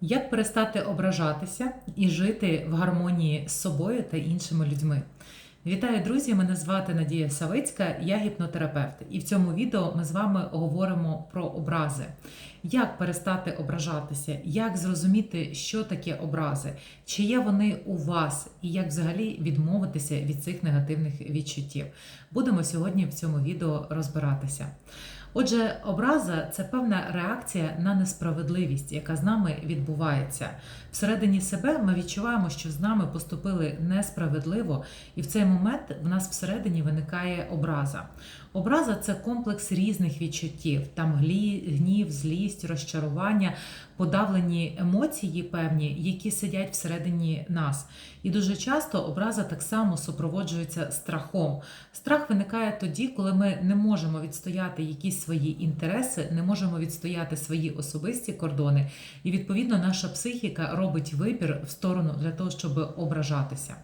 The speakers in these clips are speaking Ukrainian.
Як перестати ображатися і жити в гармонії з собою та іншими людьми? Вітаю, друзі! Мене звати Надія Савицька, я гіпнотерапевт. І в цьому відео ми з вами говоримо про образи. Як перестати ображатися, як зрозуміти, що таке образи, чи є вони у вас, і як взагалі відмовитися від цих негативних відчуттів. Будемо сьогодні в цьому відео розбиратися. Отже, образа це певна реакція на несправедливість, яка з нами відбувається. Всередині себе ми відчуваємо, що з нами поступили несправедливо, і в цей момент в нас всередині виникає образа. Образа це комплекс різних відчуттів: там гнів, злість, розчарування, подавлені емоції певні, які сидять всередині нас. І дуже часто образа так само супроводжується страхом. Страх виникає тоді, коли ми не можемо відстояти якісь свої інтереси, не можемо відстояти свої особисті кордони, і відповідно наша психіка робить вибір в сторону для того, щоб ображатися.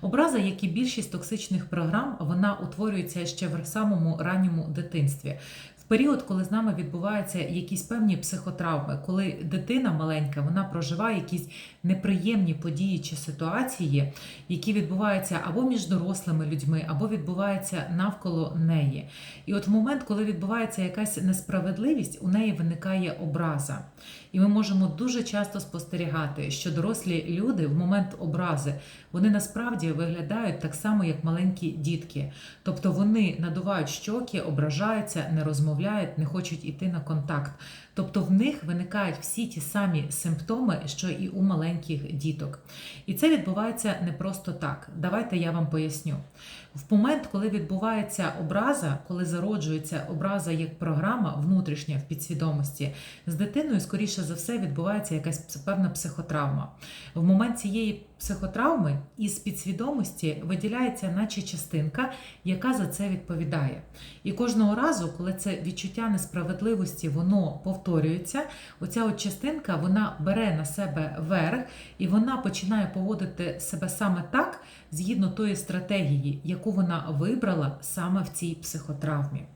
Образа, як і більшість токсичних програм, вона утворюється ще в самому ранньому дитинстві. В період, коли з нами відбуваються якісь певні психотравми, коли дитина маленька вона проживає якісь неприємні події чи ситуації, які відбуваються або між дорослими людьми, або відбуваються навколо неї. І от в момент, коли відбувається якась несправедливість, у неї виникає образа. І ми можемо дуже часто спостерігати, що дорослі люди в момент образи вони насправді виглядають так само, як маленькі дітки. Тобто вони надувають щоки, ображаються, не розмовляють, не хочуть іти на контакт. Тобто в них виникають всі ті самі симптоми, що і у маленьких діток. І це відбувається не просто так. Давайте я вам поясню. В момент, коли відбувається образа, коли зароджується образа як програма внутрішня в підсвідомості, з дитиною, скоріше за все, відбувається якась певна психотравма. В момент цієї психотравми із підсвідомості виділяється, наче частинка, яка за це відповідає. І кожного разу, коли це відчуття несправедливості, воно повторюється, оця от частинка вона бере на себе верх і вона починає поводити себе саме так, згідно тої стратегії, яку вона вибрала саме в цій психотравмі.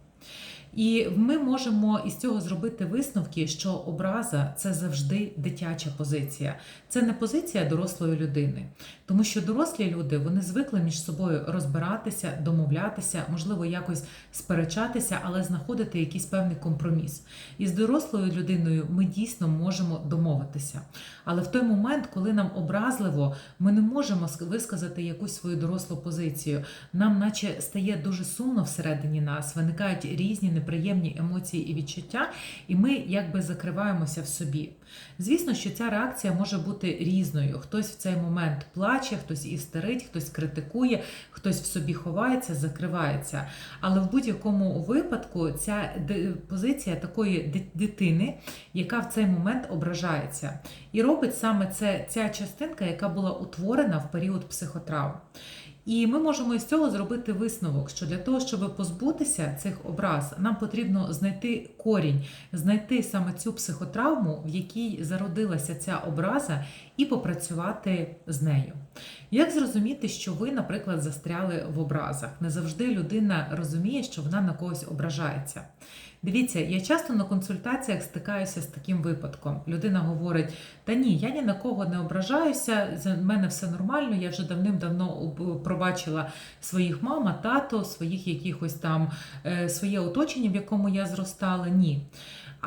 І ми можемо із цього зробити висновки, що образа це завжди дитяча позиція, це не позиція дорослої людини, тому що дорослі люди вони звикли між собою розбиратися, домовлятися, можливо, якось сперечатися, але знаходити якийсь певний компроміс. І з дорослою людиною ми дійсно можемо домовитися. Але в той момент, коли нам образливо, ми не можемо висказати якусь свою дорослу позицію. Нам, наче, стає дуже сумно всередині нас, виникають різні неприємні емоції і відчуття, і ми якби закриваємося в собі. Звісно, що ця реакція може бути різною. Хтось в цей момент плаче, хтось істерить, хтось критикує, хтось в собі ховається, закривається. Але в будь-якому випадку ця позиція такої дитини, яка в цей момент ображається, і робить саме це ця частинка, яка була утворена в період психотравм. І ми можемо із цього зробити висновок, що для того, щоб позбутися цих образ, нам потрібно знайти корінь, знайти саме цю психотравму, в якій зародилася ця образа, і попрацювати з нею. Як зрозуміти, що ви, наприклад, застряли в образах? Не завжди людина розуміє, що вона на когось ображається. Дивіться, я часто на консультаціях стикаюся з таким випадком. Людина говорить: Та ні, я ні на кого не ображаюся, з мене все нормально, я вже давним-давно пробачила своїх мама, тато, своїх якихось там е, своє оточення, в якому я зростала. Ні.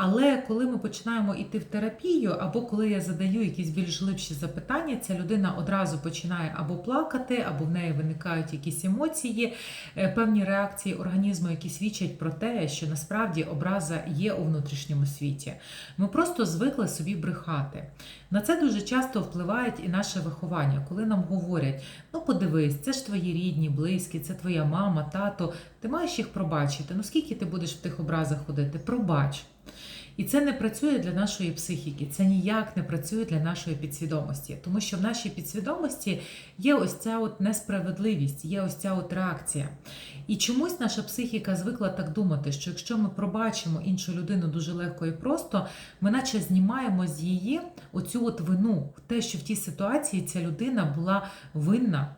Але коли ми починаємо йти в терапію, або коли я задаю якісь більш глибші запитання, ця людина одразу починає або плакати, або в неї виникають якісь емоції, е, певні реакції організму, які свідчать про те, що насправді образа є у внутрішньому світі. Ми просто звикли собі брехати. На це дуже часто впливає і наше виховання, коли нам говорять: ну подивись, це ж твої рідні, близькі, це твоя мама, тато, ти маєш їх пробачити. Ну скільки ти будеш в тих образах ходити? Пробач. І це не працює для нашої психіки, це ніяк не працює для нашої підсвідомості, тому що в нашій підсвідомості є ось ця от несправедливість, є ось ця от реакція. І чомусь наша психіка звикла так думати, що якщо ми пробачимо іншу людину дуже легко і просто, ми наче знімаємо з її оцю от вину, те, що в тій ситуації ця людина була винна.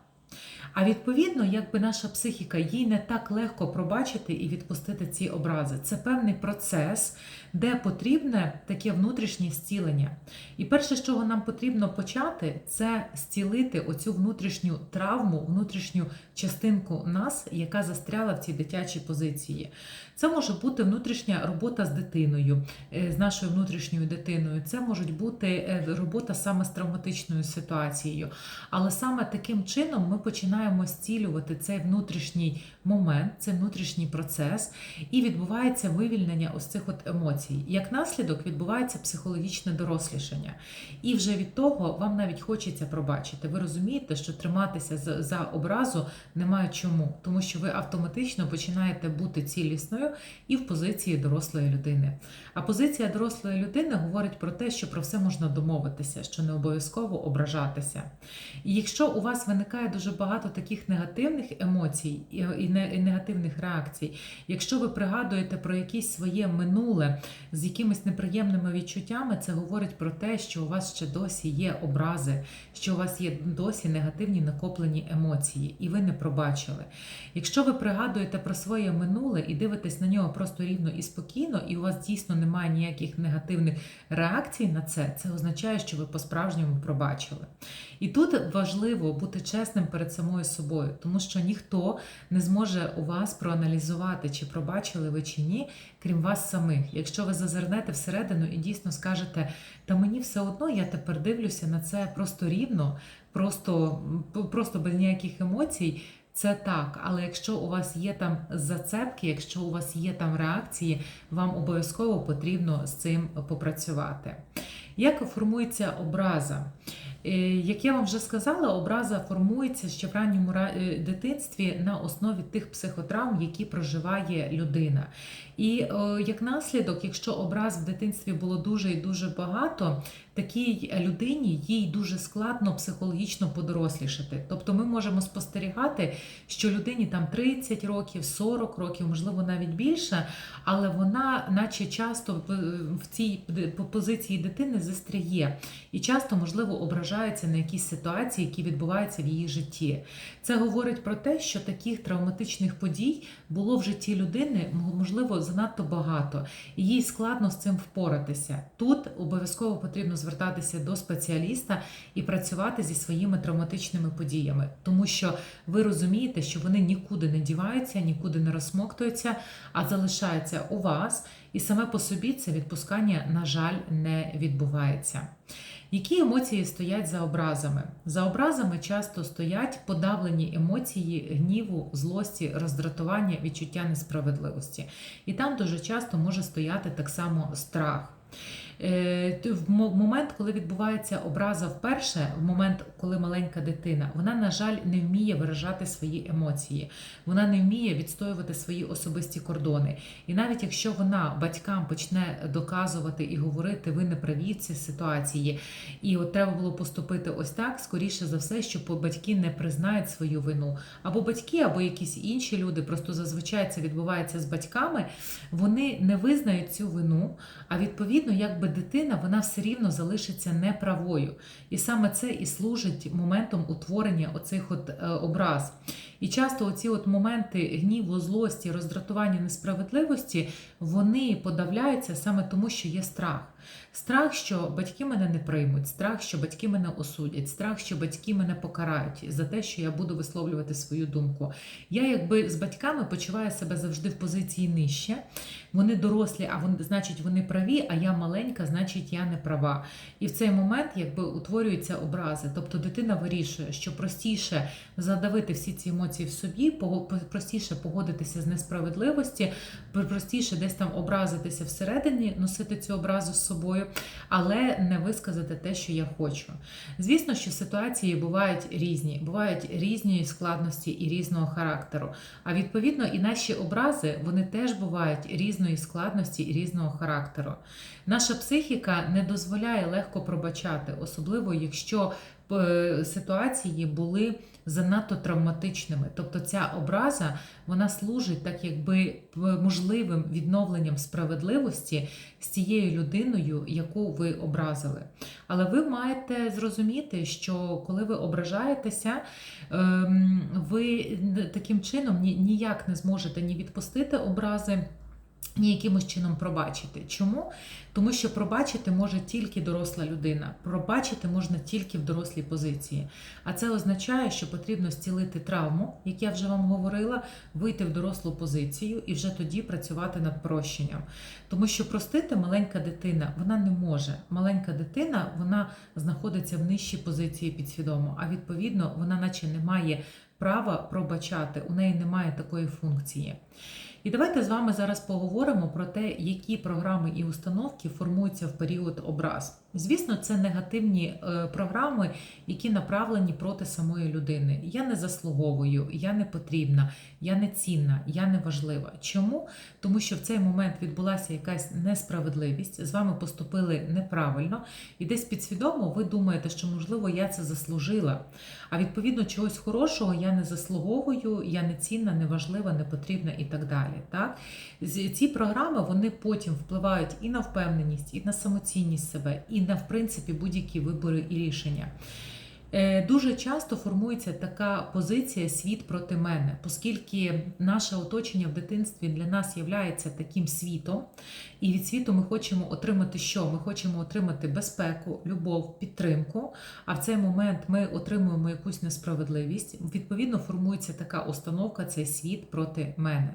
А відповідно, якби наша психіка їй не так легко пробачити і відпустити ці образи. Це певний процес, де потрібне таке внутрішнє зцілення. І перше, з чого нам потрібно почати, це зцілити оцю внутрішню травму, внутрішню частинку нас, яка застряла в цій дитячій позиції. Це може бути внутрішня робота з дитиною, е, з нашою внутрішньою дитиною. Це можуть бути е, робота саме з травматичною ситуацією. Але саме таким чином ми починаємо зцілювати цей внутрішній момент, цей внутрішній процес, і відбувається вивільнення ось цих от емоцій. Як наслідок відбувається психологічне дорослішання. І вже від того вам навіть хочеться пробачити. Ви розумієте, що триматися за, за образу немає чому, тому що ви автоматично починаєте бути цілісною і в позиції дорослої людини. А позиція дорослої людини говорить про те, що про все можна домовитися, що не обов'язково ображатися. І якщо у вас виникає дуже багато таких негативних емоцій і і не- і негативних реакцій, якщо ви пригадуєте про якесь своє минуле з якимись неприємними відчуттями, це говорить про те, що у вас ще досі є образи, що у вас є досі негативні накоплені емоції, і ви не пробачили. Якщо ви пригадуєте про своє минуле і дивитесь на нього просто рівно і спокійно, і у вас дійсно немає ніяких негативних реакцій на це, це означає, що ви по-справжньому пробачили. І тут важливо бути чесним перед самою собою, тому що ніхто не зможе у вас проаналізувати, чи пробачили ви чи ні, крім вас самих. Якщо ви зазирнете всередину і дійсно скажете, та мені все одно я тепер дивлюся на це просто рівно, просто, просто без ніяких емоцій. Це так, але якщо у вас є там зацепки, якщо у вас є там реакції, вам обов'язково потрібно з цим попрацювати. Як формується образа? Е, Як я вам вже сказала, образа формується ще в ранньому ра- е, дитинстві на основі тих психотравм, які проживає людина. І е, як наслідок, якщо образ в дитинстві було дуже і дуже багато, такій людині їй дуже складно психологічно подорослішати. Тобто ми можемо спостерігати, що людині там 30 років, 40 років, можливо, навіть більше, але вона, наче часто в- в цій позиції дитини застряє і часто, можливо, ображається на якісь ситуації, які відбуваються в її житті. Це говорить про те, що таких травматичних подій було в житті людини, можливо, занадто багато, і їй складно з цим впоратися. Тут обов'язково потрібно звертатися до спеціаліста і працювати зі своїми травматичними подіями, тому що ви розумієте, що вони нікуди не діваються, нікуди не розсмоктуються, а залишаються у вас, і саме по собі це відпускання, на жаль, не відбувається. Які емоції стоять за образами? За образами часто стоять подавлені емоції гніву, злості, роздратування, відчуття несправедливості. І там дуже часто може стояти так само страх. Е, В момент, коли відбувається образа вперше, в момент, коли маленька дитина, вона, на жаль, не вміє виражати свої емоції, вона не вміє відстоювати свої особисті кордони. І навіть якщо вона батькам почне доказувати і говорити, ви не праві в цій ситуації, і от треба було поступити ось так, скоріше за все, що батьки не признають свою вину. Або батьки, або якісь інші люди, просто зазвичай це відбувається з батьками, вони не визнають цю вину, а відповідно, якби дитина, вона все рівно залишиться неправою. І саме це і служить моментом утворення оцих от е, образ. І часто оці от моменти гніву, злості, роздратування, несправедливості, вони подавляються саме тому, що є страх. Страх, що батьки мене не приймуть, страх, що батьки мене осудять, страх, що батьки мене покарають за те, що я буду висловлювати свою думку. Я, якби з батьками почуваю себе завжди в позиції нижче. Вони дорослі, а вони, значить, вони праві, а я маленька, значить, я не права. І в цей момент якби утворюються образи. Тобто дитина вирішує, що простіше задавити всі ці емоції в собі, простіше погодитися з несправедливості, простіше десь там образитися всередині, носити цю образу з собою, але не висказати те, що я хочу. Звісно, що ситуації бувають різні, бувають різні складності і різного характеру. А відповідно, і наші образи вони теж бувають різної складності і різного характеру. Наша психіка не дозволяє легко пробачати, особливо якщо ситуації були занадто травматичними. Тобто ця образа вона служить так, якби можливим відновленням справедливості з тією людиною, яку ви образили. Але ви маєте зрозуміти, що коли ви ображаєтеся, ем, ви таким чином ні- ніяк не зможете ні відпустити образи. Ні якимось чином пробачити. Чому? Тому що пробачити може тільки доросла людина. Пробачити можна тільки в дорослій позиції. А це означає, що потрібно зцілити травму, як я вже вам говорила, вийти в дорослу позицію і вже тоді працювати над прощенням. Тому що простити маленька дитина вона не може. Маленька дитина вона знаходиться в нижчій позиції підсвідомо, а відповідно вона, наче не має права пробачати, у неї немає такої функції. І давайте з вами зараз поговоримо про те, які програми і установки формуються в період образ. Звісно, це негативні е, програми, які направлені проти самої людини. Я не заслуговую, я не потрібна, я не цінна, я не важлива. Чому? Тому що в цей момент відбулася якась несправедливість, з вами поступили неправильно, і десь підсвідомо ви думаєте, що можливо я це заслужила. А відповідно чогось хорошого я не заслуговую, я не цінна, не важлива, не потрібна і так далі. Так? Ці програми вони потім впливають і на впевненість, і на самоцінність себе, і на в принципі будь-які вибори і рішення. Е, Дуже часто формується така позиція світ проти мене, оскільки наше оточення в дитинстві для нас є таким світом, і від світу ми хочемо отримати що? Ми хочемо отримати безпеку, любов, підтримку. А в цей момент ми отримуємо якусь несправедливість. Відповідно, формується така установка цей світ проти мене.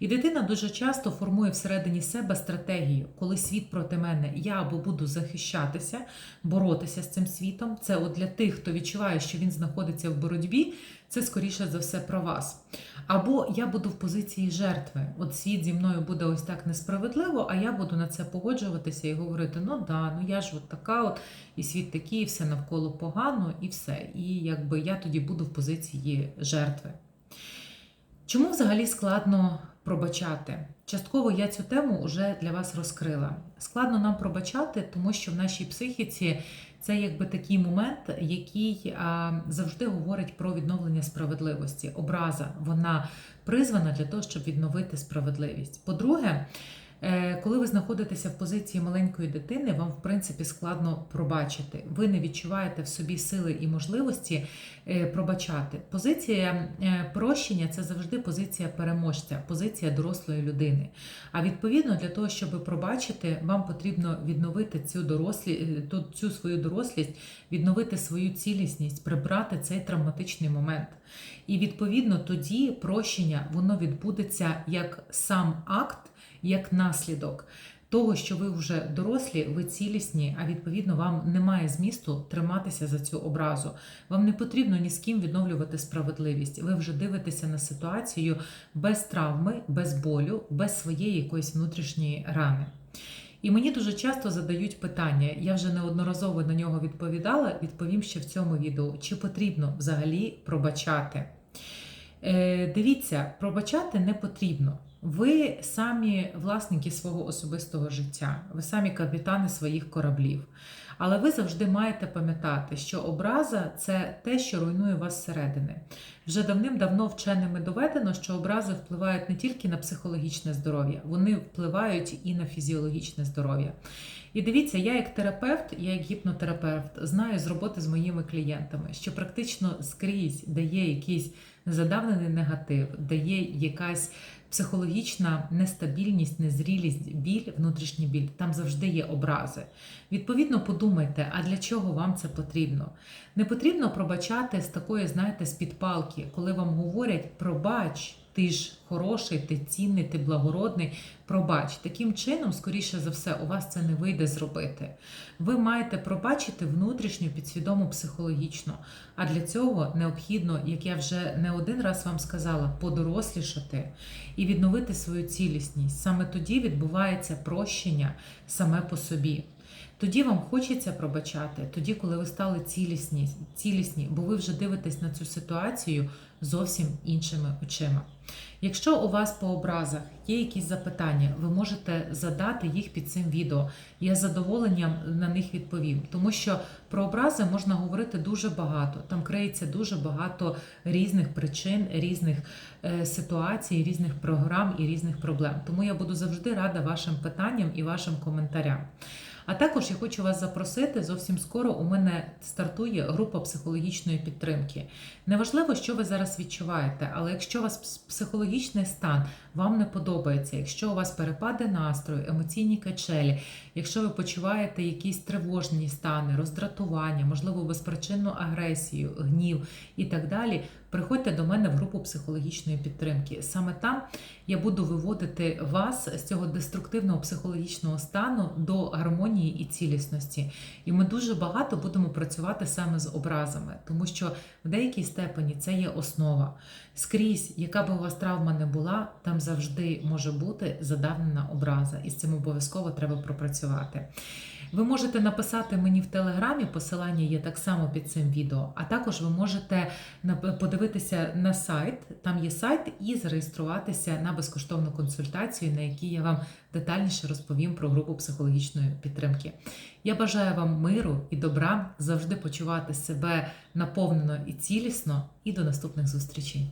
І дитина дуже часто формує всередині себе стратегію, коли світ проти мене, я або буду захищатися, боротися з цим світом. Це от для тих, хто відчуває, що він знаходиться в боротьбі. Це скоріше за все про вас. Або я буду в позиції жертви. От світ зі мною буде ось так несправедливо, а я буду на це погоджуватися і говорити: ну да, ну я ж от така, от і світ такий, і все навколо погано, і все. І якби я тоді буду в позиції жертви. Чому взагалі складно пробачати? Частково я цю тему вже для вас розкрила. Складно нам пробачати, тому що в нашій психіці це якби такий момент, який а, завжди говорить про відновлення справедливості. Образа вона призвана для того, щоб відновити справедливість. По-друге, коли ви знаходитеся в позиції маленької дитини, вам в принципі складно пробачити. Ви не відчуваєте в собі сили і можливості е, пробачати. Позиція е, прощення це завжди позиція переможця, позиція дорослої людини. А відповідно, для того, щоб пробачити, вам потрібно відновити цю дорослі, е, цю свою дорослість, відновити свою цілісність, прибрати цей травматичний момент. І відповідно тоді прощення воно відбудеться як сам акт, як наслідок. Того, що ви вже дорослі, ви цілісні, а відповідно вам немає змісту триматися за цю образу. Вам не потрібно ні з ким відновлювати справедливість. Ви вже дивитеся на ситуацію без травми, без болю, без своєї якоїсь внутрішньої рани. І мені дуже часто задають питання, я вже неодноразово на нього відповідала, відповім ще в цьому відео, чи потрібно взагалі пробачати. Е, дивіться, пробачати не потрібно. Ви самі власники свого особистого життя, ви самі капітани своїх кораблів. Але ви завжди маєте пам'ятати, що образа це те, що руйнує вас зсередини. Вже давним-давно вченими доведено, що образи впливають не тільки на психологічне здоров'я, вони впливають і на фізіологічне здоров'я. І дивіться, я як терапевт, я як гіпнотерапевт, знаю з роботи з моїми клієнтами, що практично скрізь, де є якийсь задавнений негатив, де є якась психологічна нестабільність, незрілість, біль, внутрішній біль, там завжди є образи. Відповідно, подумайте, а для чого вам це потрібно? Не потрібно пробачати з такої, знаєте, з під палки, коли вам говорять пробач. Ти ж хороший, ти цінний, ти благородний. Пробач. Таким чином, скоріше за все, у вас це не вийде зробити. Ви маєте пробачити внутрішню підсвідому психологічно. А для цього необхідно, як я вже не один раз вам сказала, подорослішати і відновити свою цілісність. Саме тоді відбувається прощення саме по собі. Тоді вам хочеться пробачати, тоді, коли ви стали цілісні, цілісні, бо ви вже дивитесь на цю ситуацію зовсім іншими очима. Якщо у вас по образах є якісь запитання, ви можете задати їх під цим відео. Я з задоволенням на них відповім, тому що про образи можна говорити дуже багато. Там криється дуже багато різних причин, різних е, ситуацій, різних програм і різних проблем. Тому я буду завжди рада вашим питанням і вашим коментарям. А також я хочу вас запросити зовсім скоро. У мене стартує група психологічної підтримки. Неважливо, що ви зараз відчуваєте, але якщо у вас психологічний стан вам не подобається, якщо у вас перепади настрою, емоційні качелі, якщо ви почуваєте якісь тривожні стани, роздратування, можливо, безпричинну агресію, гнів і так далі, приходьте до мене в групу психологічної підтримки. Саме там я буду виводити вас з цього деструктивного психологічного стану до гармонії і цілісності. І ми дуже багато будемо працювати саме з образами, тому що в деякій степені це є основа. Скрізь, яка би у вас травма не була, там завжди може бути задавнена образа, і з цим обов'язково треба пропрацювати. Ви можете написати мені в телеграмі, посилання є так само під цим відео, а також ви можете подивитися на сайт, там є сайт, і зареєструватися на безкоштовну консультацію, на якій я вам детальніше розповім про групу психологічної підтримки. Я бажаю вам миру і добра, завжди почувати себе наповнено і цілісно, і до наступних зустрічей.